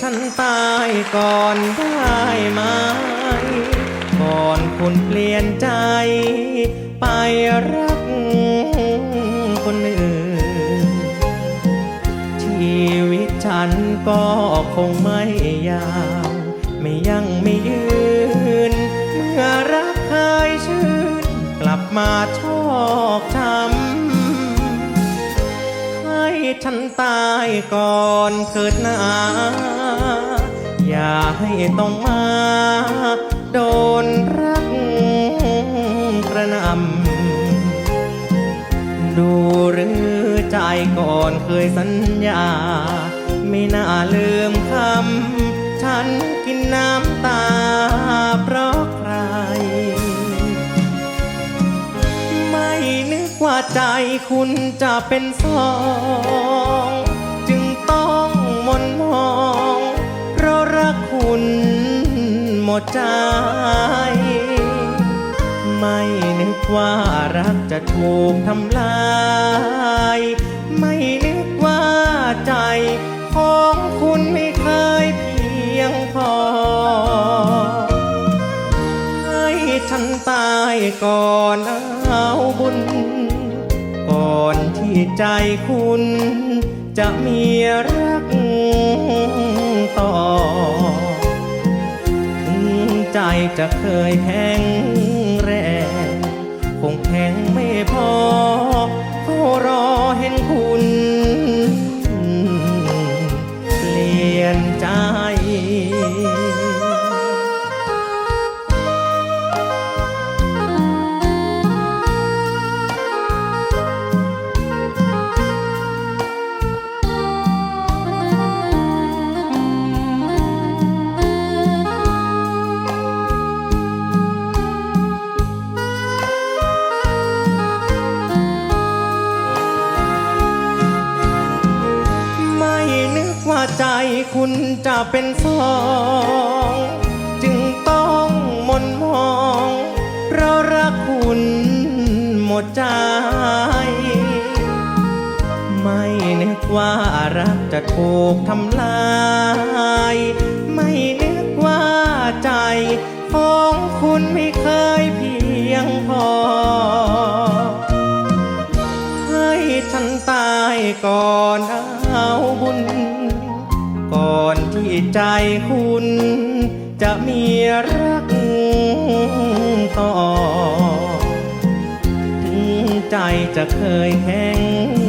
ฉันตายก่อนได้ไหม ก่อนคุณเปลี่ยนใจ ไปรักคนอื่น ชีวิตฉันก็คงไม่ยาว ไม่ยั่งไม่ยืน เมื่อรักเคยชื่น กลับมาชอกช้ำให้ฉันตายก่อนเถิดนาอย่า ให้ต้องมา โดนรักกระนำดูหรือใจก่อนเคยสัญญา ไม่น่าลืมคำ ฉันกินน้ำตาเพราะใคร ไม่นึกว่าใจคุณจะเป็นสอง ดใจ ไม่นึกว่ารักจะถูกทำลาย ไม่นึกว่าใจ ของคุณไม่เคยเพียงพอ ให้ฉันตายก่อนเอาบุญ ก่อนที่ใจคุณจะมีรักต่อ ใจจะเคยแข็ง ว่าใจคุณจะเป็นสอง จึงต้องมนมองเพราะรักคุณหมดใจ ไม่นึกว่ารักจะถูกทำลาย ไม่นึกว่าใจของคุณไม่เคยเพียงพอ ให้ฉันตายก่อนเอาบุญ ก่อนที่ใจคุณ จะมีรักต่อ ถึงใจจะเคยแข็ง